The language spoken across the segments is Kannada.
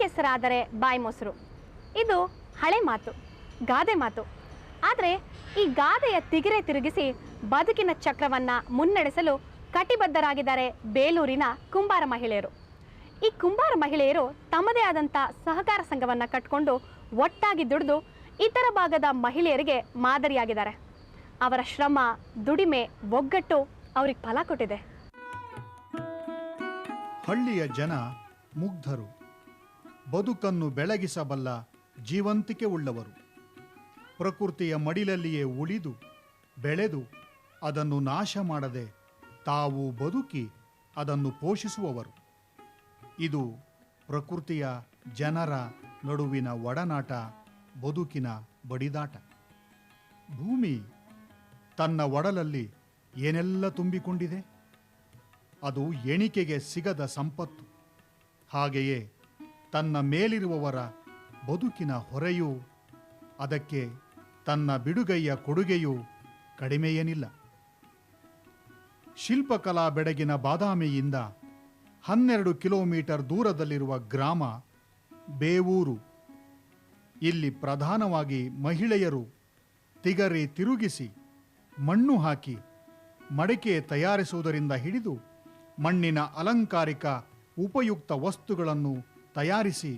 ಕೆಸರಾದರೆ ಬಾಯಿ ಮೊಸರು. ಇದು ಹಳೆ ಮಾತು, ಗಾದೆ ಮಾತು. ಆದರೆ ಈ ಗಾದೆಯ ತಿಗಿರೆ ತಿರುಗಿಸಿ ಬದುಕಿನ ಚಕ್ರವನ್ನ ಮುನ್ನಡೆಸಲು ಕಟಿಬದ್ಧರಾಗಿದ್ದಾರೆ ಬೇಲೂರಿನ ಕುಂಬಾರ ಮಹಿಳೆಯರು. ಈ ಕುಂಬಾರ ಮಹಿಳೆಯರು ತಮ್ಮದೇ ಆದಂಥ ಸಹಕಾರ ಸಂಘವನ್ನು ಕಟ್ಕೊಂಡು ಒಟ್ಟಾಗಿ ದುಡಿದು ಇತರ ಭಾಗದ ಮಹಿಳೆಯರಿಗೆ ಮಾದರಿಯಾಗಿದ್ದಾರೆ. ಅವರ ಶ್ರಮ, ದುಡಿಮೆ, ಒಗ್ಗಟ್ಟು ಅವ್ರಿಗೆ ಫಲ ಕೊಟ್ಟಿದೆ. ಹಳ್ಳಿಯ ಜನ ಮುಗ್ಧರು. ಬದುಕನ್ನು ಬೆಳಗಿಸಬಲ್ಲ ಜೀವಂತಿಕೆ ಉಳ್ಳವರು. ಪ್ರಕೃತಿಯ ಮಡಿಲಲ್ಲಿಯೇ ಉಳಿದು, ಬೆಳೆದು, ಅದನ್ನು ನಾಶ ಮಾಡದೆ ತಾವು ಬದುಕಿ ಅದನ್ನು ಪೋಷಿಸುವವರು. ಇದು ಪ್ರಕೃತಿಯ ಜನರ ನಡುವಿನ ಒಡನಾಟ, ಬದುಕಿನ ಬಡಿದಾಟ. ಭೂಮಿ ತನ್ನ ಒಡಲಲ್ಲಿ ಏನೆಲ್ಲ ತುಂಬಿಕೊಂಡಿದೆ? ಅದು ಎಣಿಕೆಗೆ ಸಿಗದ ಸಂಪತ್ತು. ಹಾಗೆಯೇ ತನ್ನ ಮೇಲಿರುವವರ ಬದುಕಿನ ಹೊರೆಯೂ, ಅದಕ್ಕೆ ತನ್ನ ಬಿಡುಗೈಯ ಕೊಡುಗೆಯೂ ಕಡಿಮೆಯೇನಿಲ್ಲ. ಶಿಲ್ಪಕಲಾ ಬೆಡಗಿನ ಬಾದಾಮಿಯಿಂದ ಹನ್ನೆರಡು ಕಿಲೋಮೀಟರ್ ದೂರದಲ್ಲಿರುವ ಗ್ರಾಮ ಬೇವೂರು. ಇಲ್ಲಿ ಪ್ರಧಾನವಾಗಿ ಮಹಿಳೆಯರು ತಿಗರಿ ತಿರುಗಿಸಿ ಮಣ್ಣು ಹಾಕಿ ಮಡಿಕೆ ತಯಾರಿಸುವುದರಿಂದ ಹಿಡಿದು ಮಣ್ಣಿನ ಅಲಂಕಾರಿಕ ಉಪಯುಕ್ತ ವಸ್ತುಗಳನ್ನು ತಯಾರಿಸಿ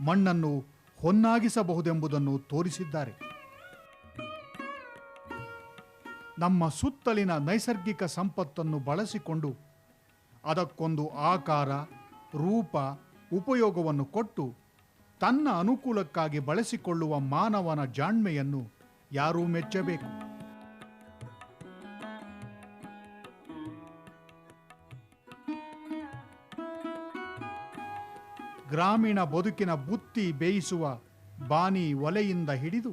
ಮಣ್ಣನ್ನು ಹೊನ್ನಾಗಿಸಬಹುದೆಂಬುದನ್ನು ತೋರಿಸಿದ್ದಾರೆ. ನಮ್ಮ ಸುತ್ತಲಿನ ನೈಸರ್ಗಿಕ ಸಂಪತ್ತನ್ನು ಬಳಸಿಕೊಂಡು ಅದಕ್ಕೊಂದು ಆಕಾರ, ರೂಪ, ಉಪಯೋಗವನ್ನು ಕೊಟ್ಟು ತನ್ನ ಅನುಕೂಲಕ್ಕಾಗಿ ಬಳಸಿಕೊಳ್ಳುವ ಮಾನವನ ಜಾಣ್ಮೆಯನ್ನು ಯಾರೂ ಮೆಚ್ಚಬೇಕು. ಗ್ರಾಮೀಣ ಬದುಕಿನ ಬುತ್ತಿ ಬೇಯಿಸುವ ಬಾನಿ ಒಲೆಯಿಂದ ಹಿಡಿದು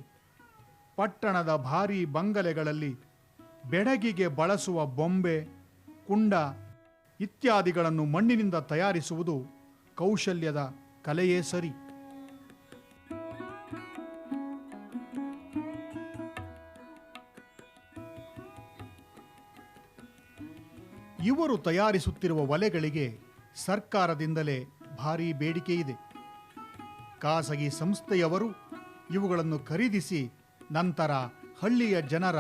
ಪಟ್ಟಣದ ಭಾರೀ ಬಂಗಲೆಗಳಲ್ಲಿ ಬೆಡಗಿಗೆ ಬಳಸುವ ಬೊಂಬೆ, ಕುಂಡ ಇತ್ಯಾದಿಗಳನ್ನು ಮಣ್ಣಿನಿಂದ ತಯಾರಿಸುವುದು ಕೌಶಲ್ಯದ ಕಲೆಯೇ ಸರಿ. ಇವರು ತಯಾರಿಸುತ್ತಿರುವ ಒಲೆಗಳಿಗೆ ಸರ್ಕಾರದಿಂದಲೇ ಭಾರೀ ಬೇಡಿಕೆ ಇದೆ. ಖಾಸಗಿ ಸಂಸ್ಥೆಯವರು ಇವುಗಳನ್ನು ಖರೀದಿಸಿ ನಂತರ ಹಳ್ಳಿಯ ಜನರ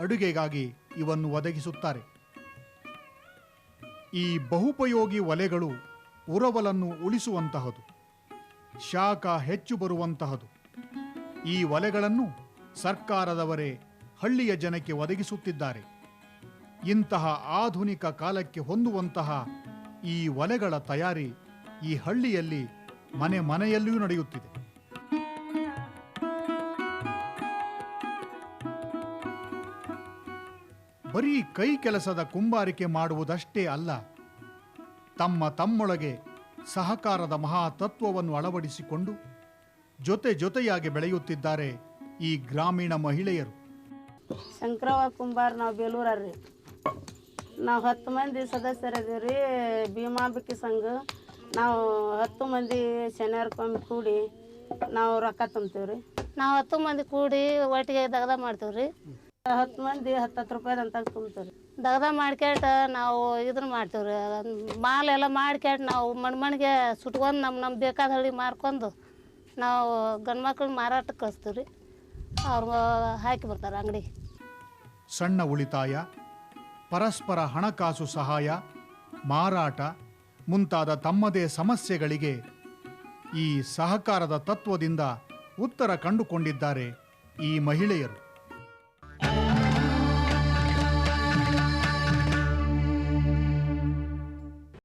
ಅಡುಗೆಗಾಗಿ ಇವನ್ನು ಒದಗಿಸುತ್ತಾರೆ. ಈ ಬಹುಪಯೋಗಿ ಒಲೆಗಳು ಉರವಲನ್ನು ಉಳಿಸುವಂತಹದು, ಶಾಖ ಹೆಚ್ಚು ಬರುವಂತಹದು. ಈ ಒಲೆಗಳನ್ನು ಸರ್ಕಾರದವರೇ ಹಳ್ಳಿಯ ಜನಕ್ಕೆ ಒದಗಿಸುತ್ತಿದ್ದಾರೆ. ಇಂತಹ ಆಧುನಿಕ ಕಾಲಕ್ಕೆ ಹೊಂದುವಂತಹ ಈ ಒಲೆಗಳ ತಯಾರಿ ಈ ಹಳ್ಳಿಯಲ್ಲಿ ಮನೆ ಮನೆಯಲ್ಲಿಯೂ ನಡೆಯುತ್ತಿದೆ. ಬರೀ ಕೈ ಕೆಲಸದ ಕುಂಬಾರಿಕೆ ಮಾಡುವುದಷ್ಟೇ ಅಲ್ಲ, ತಮ್ಮ ತಮ್ಮೊಳಗೆ ಸಹಕಾರದ ಮಹಾ ತತ್ವವನ್ನು ಅಳವಡಿಸಿಕೊಂಡು ಜೊತೆ ಜೊತೆಯಾಗಿ ಬೆಳೆಯುತ್ತಿದ್ದಾರೆ ಈ ಗ್ರಾಮೀಣ ಮಹಿಳೆಯರು. ಶಂಕರವ ಕುಂಬಾರ್, ನಾವು ಬೇಲೂರ್ರಿ ನಾವು ಹತ್ತು ಮಂದಿ ಸದಸ್ಯರಿದ್ದೀವಿ ರೀ ಭೀಮಾಂಬಿಕೆ ಸಂಘ. ನಾವು ಹತ್ತು ಮಂದಿ ಶನಿವಾರಕ್ಕೊಮ್ಮೆ ಕೂಡಿ ನಾವು ರೊಕ್ಕ ತುಂಬ್ತೀವಿ ರೀ ನಾವು ಹತ್ತು ಮಂದಿ ಕೂಡಿ ಒಟ್ಟಿಗೆ ದಗದ ಮಾಡ್ತೀವಿ ರೀ ಹತ್ತು ಮಂದಿ ಹತ್ತತ್ತು ರೂಪಾಯಿದಂತ ತುಂಬ್ತೀವಿ ರೀ ದಗದ ಮಾಡ್ಕ್ಯಾಟ ನಾವು ಇದನ್ನ ಮಾಡ್ತೀವಿ ರೀ ಮಾಲ್ ಎಲ್ಲ ಮಾಡ್ಕ್ಯಾಟ್ ನಾವು ಮಣ್ ಮಣ್ಗೆ ಸುಟ್ಕೊಂಡು ನಮ್ಮ ನಮ್ಮ ಬೇಕಾದ ಹಳ್ಳಿ ಮಾರ್ಕೊಂಡು ನಾವು ಗಂಡು ಮಕ್ಳನ್ನ ಮಾರಾಟಕ್ಕೆ ಕಳಿಸ್ತೀವಿ ರೀ ಅವ್ರು ಹಾಕಿ ಬರ್ತಾರೆ ಅಂಗಡಿ. ಸಣ್ಣ ಉಳಿತಾಯ ಪರಸ್ಪರ ಹಣಕಾಸು ಸಹಾಯ ಮಾರಾಟ ಮುಂತಾದ ತಮ್ಮದೇ ಸಮಸ್ಯೆಗಳಿಗೆ ಈ ಸಹಕಾರದ ತತ್ವದಿಂದ ಉತ್ತರ ಕಂಡುಕೊಂಡಿದ್ದಾರೆ ಈ ಮಹಿಳೆಯರು.